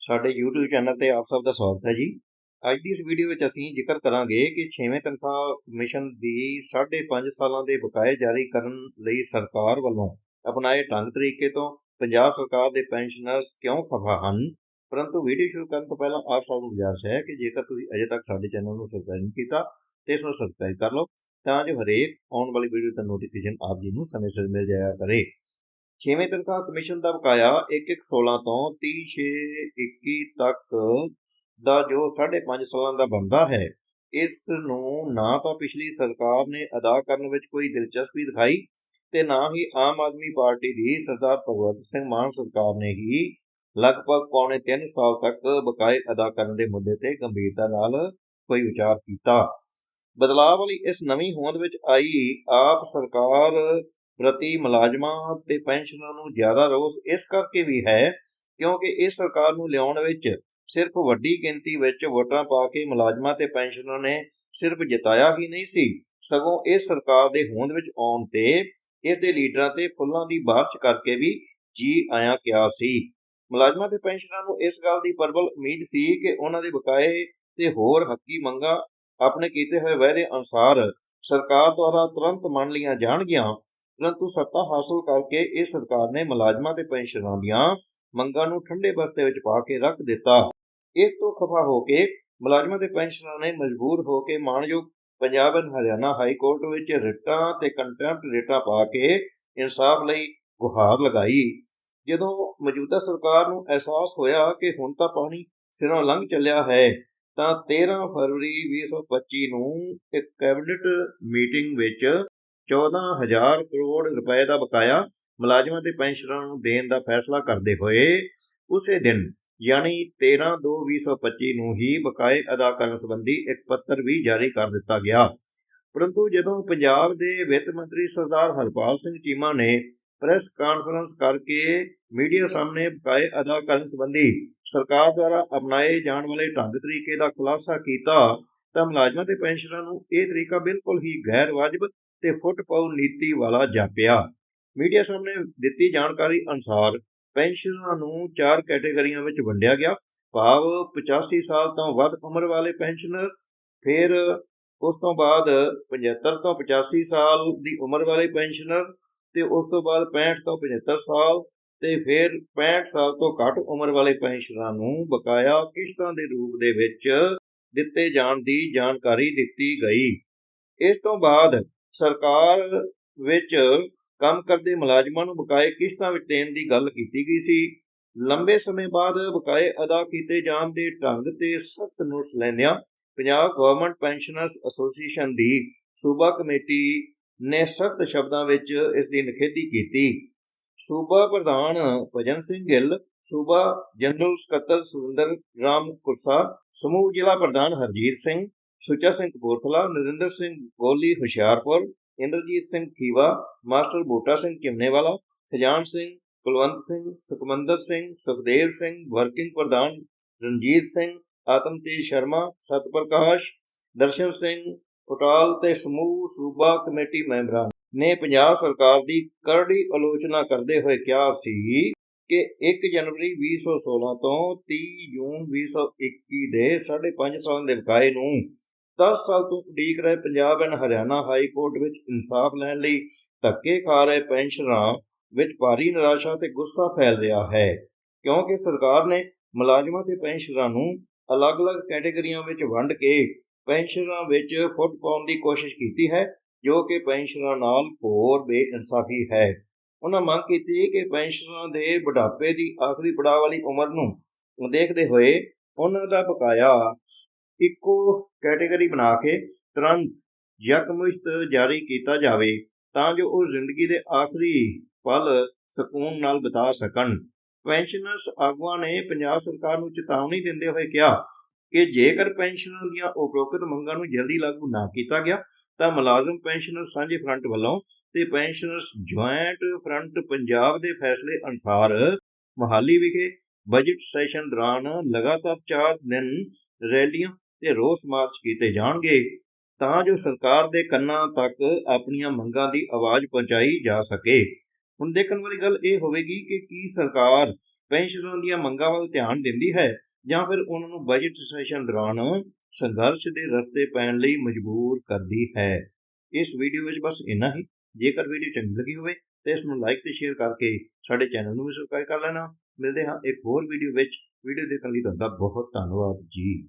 ਸਾਡੇ YouTube channel ਤੇ ਆਪ ਸਭ ਦਾ ਸਵਾਗਤ ਹੈ ਜੀ। ਅੱਜ ਦੀ ਇਸ ਵੀਡੀਓ ਵਿੱਚ ਅਸੀਂ ਜ਼ਿਕਰ ਕਰਾਂਗੇ ਕਿ 6ਵੇਂ ਤਨਖਾਹ ਕਮਿਸ਼ਨ ਦੀ 5.5 ਸਾਲਾਂ ਦੇ ਬਕਾਏ ਜਾਰੀ ਕਰਨ ਲਈ ਸਰਕਾਰ ਵੱਲੋਂ ਅਪਣਾਏ ਢੰਗ ਤਰੀਕੇ ਤੋਂ ਪੰਜਾਬ ਸਰਕਾਰ ਦੇ ਪੈਨਸ਼ਨਰਸ ਕਿਉਂ ਖਫਾ ਹਨ? ਪਰੰਤੂ ਵੀਡੀਓ ਸ਼ੁਰੂ ਕਰਨ ਤੋਂ ਪਹਿਲਾਂ ਆਪ ਸਭ ਨੂੰ ਗੁਜ਼ਾਰਿਸ਼ ਹੈ ਕਿ ਜੇਕਰ ਤੁਸੀਂ ਅਜੇ ਤੱਕ ਸਾਡੇ ਚੈਨਲ ਨੂੰ ਸਬਸਕ੍ਰਾਈਬ ਨਹੀਂ ਕੀਤਾ, ਤੇ ਇਸ ਨੂੰ ਸਬਸਕ੍ਰਾਈਬ ਕਰ ਲਓ, ਤਾਂ ਜੋ ਹਰੇਕ ਆਉਣ ਵਾਲੀ ਵੀਡੀਓ ਦਾ ਨੋਟੀਫਿਕੇਸ਼ਨ ਆਪ ਜੀ ਨੂੰ ਸਮੇਂ ਸਿਰ ਮਿਲ ਜਾਇਆ ਕਰੇ। ਛੇਵੇਂ ਤਨਖਾਹ ਕਮਿਸ਼ਨ ਦਾ ਬਕਾਇਆ 1-1-16 ਤੋਂ 30-6-21 ਤੱਕ ਦਾ ਜੋ 5.5 ਸਾਲਾਂ ਦਾ ਬਣਦਾ ਹੈ, ਇਸ ਨੂੰ ਨਾ ਤਾਂ ਪਿਛਲੀ ਸਰਕਾਰ ਨੇ ਅਦਾ ਕਰਨ ਵਿੱਚ ਕੋਈ ਦਿਲਚਸਪੀ ਦਿਖਾਈ ਤੇ ਨਾ ਹੀ ਆਮ ਆਦਮੀ ਪਾਰਟੀ ਦੀ ਸਰਦਾਰ ਭਗਵੰਤ ਸਿੰਘ ਮਾਨ ਸਰਕਾਰ ਨੇ ਹੀ ਲਗਭਗ ਪੌਣੇ 3 ਸਾਲ ਤੱਕ ਬਕਾਏ ਅਦਾ ਕਰਨ ਦੇ ਮੁੱਦੇ ਤੇ ਗੰਭੀਰਤਾ ਨਾਲ ਕੋਈ ਵਿਚਾਰ ਕੀਤਾ। ਬਦਲਾਅ ਵਾਲੀ ਇਸ ਨਵੀਂ ਹੋਂਦ ਵਿੱਚ ਆਈ ਆਪ ਸਰਕਾਰ ਪ੍ਰਤੀ ਮੁਲਾਜ਼ਮਾਂ ਤੇ ਪੈਨਸ਼ਨਰਾਂ ਨੂੰ ਜ਼ਿਆਦਾ ਰੋਸ ਇਸ ਕਰਕੇ ਵੀ ਹੈ, ਕਿਉਂਕਿ ਇਸ ਸਰਕਾਰ ਨੂੰ ਲਿਆਉਣ ਵਿੱਚ ਸਿਰਫ ਵੱਡੀ ਗਿਣਤੀ ਵਿੱਚ ਵੋਟਾਂ ਪਾ ਕੇ ਮੁਲਾਜ਼ਮਾਂ ਤੇ ਪੈਨਸ਼ਨਰਾਂ ਨੇ ਸਿਰਫ ਜਿਤਾਇਆ ਹੀ ਨਹੀਂ ਸੀ। ਸਗੋਂ ਇਸ ਸਰਕਾਰ ਦੇ ਹੋਂਦ ਵਿੱਚ ਆਉਣ ਤੇ ਇਸ ਦੇ ਲੀਡਰਾਂ ਤੇ ਫੁੱਲਾਂ ਦੀ ਬਾਰਿਸ਼ ਕਰਕੇ ਵੀ ਜੀ ਆਇਆ ਕਿਹਾ ਸੀ। ਮੁਲਾਜ਼ਮਾਂ ਤੇ ਪੈਨਸ਼ਨਰਾਂ ਨੂੰ ਇਸ ਗੱਲ ਦੀ ਪ੍ਰਬਲ ਉਮੀਦ ਸੀ ਕਿ ਉਹਨਾਂ ਦੇ ਬਕਾਏ ਤੇ ਹੋਰ ਹੱਕੀ ਮੰਗਾਂ ਆਪਣੇ ਕੀਤੇ ਹੋਏ ਵਾਅਦੇ ਅਨੁਸਾਰ ਸਰਕਾਰ ਦੁਆਰਾ ਤੁਰੰਤ ਮੰਨ ਲਈਆਂ ਜਾਣਗੀਆਂ। ਪਰੰਤੂ ਸੱਤਾ ਹਾਸਲ ਕਰਕੇ ਇਹ ਸਰਕਾਰ ਨੇ ਮੁਲਾਜ਼ਮਾਂ ਤੇ ਪੈਨਸ਼ਨਰਾਂ ਦੀਆਂ ਮੰਗਾਂ ਨੂੰ ਠੰਡੇ ਬਸਤੇ ਵਿੱਚ ਪਾ ਕੇ ਰੱਖ ਦਿੱਤਾ। ਇਸ ਤੋਂ ਖਫਾ ਹੋ ਕੇ ਮੁਲਾਜ਼ਮਾਂ ਤੇ ਪੈਨਸ਼ਨਰਾਂ ਨੇ ਮਜਬੂਰ ਹੋ ਕੇ ਮਾਣਯੋਗ Punjab and Haryana High Court ਵਿੱਚ ਰਿਟਾਂ ਤੇ ਕੰਟੈਂਪਟ ਰਿਟਾਂ ਪਾ ਕੇ ਇਨਸਾਫ ਲਈ ਗੁਹਾਰ ਲਗਾਈ। ਜਦੋਂ ਮੌਜੂਦਾ ਸਰਕਾਰ ਨੂੰ ਅਹਿਸਾਸ ਹੋਇਆ ਕਿ ਹੁਣ ਤਾਂ ਪਾਣੀ ਸਿਰੋਂ ਲੰਘ ਚੱਲਿਆ ਹੈ, ਤਾਂ 13 ਫਰਵਰੀ 2025 ਨੂੰ ਇੱਕ ਕੈਬਨਿਟ ਮੀਟਿੰਗ ਵਿੱਚ 14000 ਕਰੋੜ ਰੁਪਏ ਦਾ ਬਕਾਇਆ ਮੁਲਾਜ਼ਮਾਂ ਤੇ ਪੈਨਸ਼ਨਰਾਂ ਨੂੰ ਦੇਣ ਦਾ ਫੈਸਲਾ ਕਰਦੇ ਹੋਏ ਉਸੇ ਦਿਨ, ਯਾਨੀ 13/2/2025 ਨੂੰ ਹੀ ਬਕਾਏ ਅਦਾ ਕਰਨ ਸੰਬੰਧੀ ਇੱਕ ਪੱਤਰ ਵੀ ਜਾਰੀ ਕਰ ਦਿੱਤਾ ਗਿਆ। ਪਰੰਤੂ ਜਦੋਂ ਪੰਜਾਬ ਦੇ ਵਿੱਤ ਮੰਤਰੀ ਸਰਦਾਰ ਹਰਪਾਲ ਸਿੰਘ ਚੀਮਾ ਨੇ ਪ੍ਰੈਸ ਕਾਨਫਰੰਸ ਕਰਕੇ ਮੀਡੀਆ ਸਾਹਮਣੇ ਬਕਾਏ ਅਦਾ ਕਰਨ ਸੰਬੰਧੀ ਸਰਕਾਰ ਦੁਆਰਾ ਅਪਣਾਏ ਜਾਣ ਵਾਲੇ ਢੰਗ ਤਰੀਕੇ ਦਾ ਖੁਲਾਸਾ ਕੀਤਾ, ਤਾਂ ਮੁਲਾਜ਼ਮਾਂ ਤੇ ਪੈਨਸ਼ਨਰਾਂ ਨੂੰ ਇਹ ਤਰੀਕਾ ਬਿਲਕੁਲ ਹੀ ਗੈਰ ਵਾਜਬ ਤੇ ਫੁੱਟ ਪਾਉ ਨੀਤੀ ਵਾਲਾ ਜਾਪਿਆ। ਮੀਡੀਆ ਸਾਹਮਣੇ ਦਿੱਤੀ ਜਾਣਕਾਰੀ ਅਨੁਸਾਰ ਪੈਨਸ਼ਨਰਾਂ ਨੂੰ ਚਾਰ ਕੈਟਾਗਰੀਆਂ ਵਿੱਚ ਵੰਡਿਆ ਗਿਆ। ਭਾਵ 85 ਸਾਲ ਤੋਂ ਵੱਧ ਉਮਰ ਵਾਲੇ ਪੈਨਸ਼ਨਰਸ, ਫਿਰ ਉਸ ਤੋਂ ਬਾਅਦ 75 ਤੋਂ 85 ਸਾਲ ਦੀ ਉਮਰ ਵਾਲੇ ਪੈਨਸ਼ਨਰ ਤੇ ਉਸ ਤੋਂ ਬਾਅਦ 65 ਤੋਂ 75 ਸਾਲ ਤੇ ਫਿਰ 65 ਸਾਲ ਤੋਂ ਘੱਟ ਉਮਰ ਵਾਲੇ ਪੈਨਸ਼ਨਰਾਂ ਨੂੰ ਬਕਾਇਆ ਕਿਸ਼ਤਾਂ ਦੇ ਰੂਪ ਦੇ ਵਿੱਚ ਦਿੱਤੇ ਜਾਣ ਦੀ ਜਾਣਕਾਰੀ ਦਿੱਤੀ ਗਈ। ਇਸ ਤੋਂ ਬਾਅਦ ਸਰਕਾਰ ਵਿੱਚ ਕੰਮ ਕਰਦੇ ਮੁਲਾਜ਼ਮਾਂ ਨੂੰ ਬਕਾਏ ਕਿਸ਼ਤਾਂ ਵਿੱਚ ਦੇਣ ਦੀ ਗੱਲ ਕੀਤੀ ਗਈ ਸੀ। ਲੰਬੇ ਸਮੇਂ ਬਾਅਦ ਬਕਾਏ ਅਦਾ ਕੀਤੇ ਜਾਣ ਦੇ ਢੰਗ ਤੇ ਸਖਤ ਨੋਟਿਸ ਲੈਂਦਿਆਂ ਪੰਜਾਬ ਗਵਰਨਮੈਂਟ ਪੈਨਸ਼ਨਰਸ ਐਸੋਸੀਏਸ਼ਨ ਦੀ ਸੂਬਾ ਕਮੇਟੀ ਨੇ ਸਖਤ ਸ਼ਬਦਾਂ ਵਿੱਚ ਇਸ ਦੀ ਨਿਖੇਧੀ ਕੀਤੀ। ਸੂਬਾ ਪ੍ਰਧਾਨ ਭਜਨ ਸਿੰਘ ਗਿੱਲ, ਸੂਬਾ ਜਨਰਲ ਸਕੱਤਰ ਸੁਰਿੰਦਰ ਰਾਮ ਕੁਰਸਾ ਸਮੂਹ ਜ਼ਿਲ੍ਹਾ ਪ੍ਰਧਾਨ ਹਰਜੀਤ ਸਿੰਘ ਸੁੱਚਾ ਸਿੰਘ ਕਪੂਰਥਲਾ ਨਰਿੰਦਰ ਸਿੰਘ ਗੋਲੀ, ਹੁਸ਼ਿਆਰਪੁਰ, ਇੰਦਰਜੀਤ ਸਿੰਘ ਖੀਵਾ, ਮਾਸਟਰ ਬੂਟਾ ਸਿੰਘ ਚਿਮਨੇਵਾਲਾ ਖਜਾਨ ਸਿੰਘ, ਕੁਲਵੰਤ ਸਿੰਘ, ਸੁਖਮੰਦਰ ਸਿੰਘ, ਸੁਖਦੇਵ ਸਿੰਘ, ਵਰਕਿੰਗ ਪ੍ਰਧਾਨ ਰਣਜੀਤ ਸਿੰਘ, ਆਤਮਤੇਜ ਸ਼ਰਮਾ ਸਤਪ੍ਰਕਾਸ਼ ਦਰਸ਼ਨ ਸਿੰਘ ਉਟਾਲ ਤੇ ਸਮੂਹ ਸੂਬਾ ਕਮੇਟੀ ਮੈਂਬਰਾਂ ਨੇ ਪੰਜਾਬ ਸਰਕਾਰ ਦੀ ਕਰੜੀ ਆਲੋਚਨਾ ਕਰਦੇ ਹੋਏ ਕਿਹਾ ਸੀ ਕਿ 1 ਜਨਵਰੀ 2016 ਤੋਂ 30 ਜੂਨ 2021 ਦੇ 5.5 ਸਾਲ ਦੇ ਵਿਕਾਏ ਨੂੰ 10 ਸਾਲ ਤੋਂ ਉਡੀਕ ਰਹੇ Punjab and Haryana High Court ਵਿੱਚ ਇਨਸਾਫ ਲੈਣ ਲਈ ਧੱਕੇ ਖਾ ਰਹੇ ਪੈਨਸ਼ਨਰਾਂ ਵਿੱਚ ਭਾਰੀ ਨਿਰਾਸ਼ਾ ਤੇ ਗੁੱਸਾ ਫੈਲ ਰਿਹਾ ਹੈ। ਕਿਉਂਕਿ ਸਰਕਾਰ ਨੇ ਮੁਲਾਜ਼ਮਾਂ ਤੇ ਪੈਨਸ਼ਨਰਾਂ ਨੂੰ ਅਲੱਗ-ਅਲੱਗ ਕੈਟਾਗਰੀਆਂ ਵਿੱਚ ਵੰਡ ਕੇ ਪੈਨਸ਼ਨਰਾਂ ਵਿੱਚ ਫੁੱਟ ਪਾਉਣ ਦੀ ਕੋਸ਼ਿਸ਼ ਕੀਤੀ ਹੈ, ਜੋ ਕਿ ਪੈਨਸ਼ਨਰਾਂ ਨਾਲ ਹੋਰ ਬੇਇਨਸਾਫੀ ਹੈ। ਉਹਨਾਂ ਮੰਗ ਕੀਤੀ ਕਿ ਪੈਨਸ਼ਨਰਾਂ ਦੇ ਬੁਢਾਪੇ ਦੀ ਆਖਰੀ ਪੜਾਅ ਵਾਲੀ ਉਮਰ ਨੂੰ ਦੇਖਦੇ ਹੋਏ ਉਹਨਾਂ ਦਾ ਬਕਾਇਆ ਇੱਕੋ ਕੈਟਾਗਰੀ ਬਣਾ ਕੇ ਤੁਰੰਤ ਯਕਮੁਸ਼ਤ ਜਾਰੀ ਕੀਤਾ ਜਾਵੇ ਤਾਂ ਜੋ ਉਹ ਜ਼ਿੰਦਗੀ ਦੇ ਆਖਰੀ ਪਲ ਸਕੂਨ ਨਾਲ ਬਿਤਾ ਸਕਣ। ਪੈਨਸ਼ਨਰਸ ਆਗੂਆਂ ਨੇ ਪੰਜਾਬ ਸਰਕਾਰ ਨੂੰ ਚੇਤਾਵਨੀ ਦਿੰਦੇ ਹੋਏ ਕਿਹਾ ਕਿ ਜੇਕਰ ਪੈਨਸ਼ਨਰਾਂ ਦੀਆਂ ਉਪਰੋਕਤ ਮੰਗਾਂ ਨੂੰ ਜਲਦੀ ਲਾਗੂ ਨਾ ਕੀਤਾ ਗਿਆ ਤਾਂ ਮੁਲਾਜ਼ਮ ਪੈਨਸ਼ਨਰ ਸਾਂਝੇ ਫਰੰਟ ਵੱਲੋਂ ਤੇ ਪੈਨਸ਼ਨਰਸ ਜੁਆਇੰਟ ਫਰੰਟ ਪੰਜਾਬ ਦੇ ਫੈਸਲੇ ਅਨੁਸਾਰ ਮਹਾਲੀ ਵਿਖੇ ਬਜਟ ਸੈਸ਼ਨ ਦੌਰਾਨ ਲਗਾਤਾਰ 4 ਦਿਨ ਰੈਲੀਆਂ ਤੇ ਰੋਸ ਮਾਰਚ ਕੀਤੇ ਜਾਣਗੇ, ਤਾਂ ਜੋ ਸਰਕਾਰ ਦੇ ਕੰਨਾਂ ਤੱਕ ਆਪਣੀਆਂ ਮੰਗਾਂ ਦੀ ਆਵਾਜ਼ ਪਹੁੰਚਾਈ ਜਾ ਸਕੇ। ਹੁਣ ਦੇਖਣ ਵਾਲੀ ਗੱਲ ਇਹ ਹੋਵੇਗੀ ਕਿ ਕੀ ਸਰਕਾਰ ਪੈਨਸ਼ਨਰਾਂ ਦੀਆਂ ਮੰਗਾਂ ਵੱਲ ਧਿਆਨ ਦਿੰਦੀ ਹੈ, ਜਾਂ ਫਿਰ ਉਹਨਾਂ ਨੂੰ ਬਜਟ ਸੈਸ਼ਨ ਦੌਰਾਨ ਸੰਘਰਸ਼ ਦੇ ਰਸਤੇ ਪੈਣ ਲਈ ਮਜਬੂਰ ਕਰਦੀ ਹੈ। ਇਸ ਵੀਡੀਓ ਵਿੱਚ ਬਸ ਇੰਨਾ ਹੀ। ਜੇਕਰ ਵੀਡੀਓ ਚੰਗੀ ਲੱਗੀ ਹੋਵੇ, ਤਾਂ ਇਸ ਨੂੰ ਲਾਈਕ ਤੇ ਸ਼ੇਅਰ ਕਰਕੇ ਸਾਡੇ ਚੈਨਲ ਨੂੰ ਵੀ ਸਬਸਕ੍ਰਾਈਬ ਕਰ ਲੈਣਾ। ਮਿਲਦੇ ਹਾਂ ਇੱਕ ਹੋਰ ਵੀਡੀਓ ਵਿੱਚ। ਵੀਡੀਓ ਦੇਖਣ ਲਈ ਤੁਹਾਡਾ ਬਹੁਤ ਧੰਨਵਾਦ ਜੀ।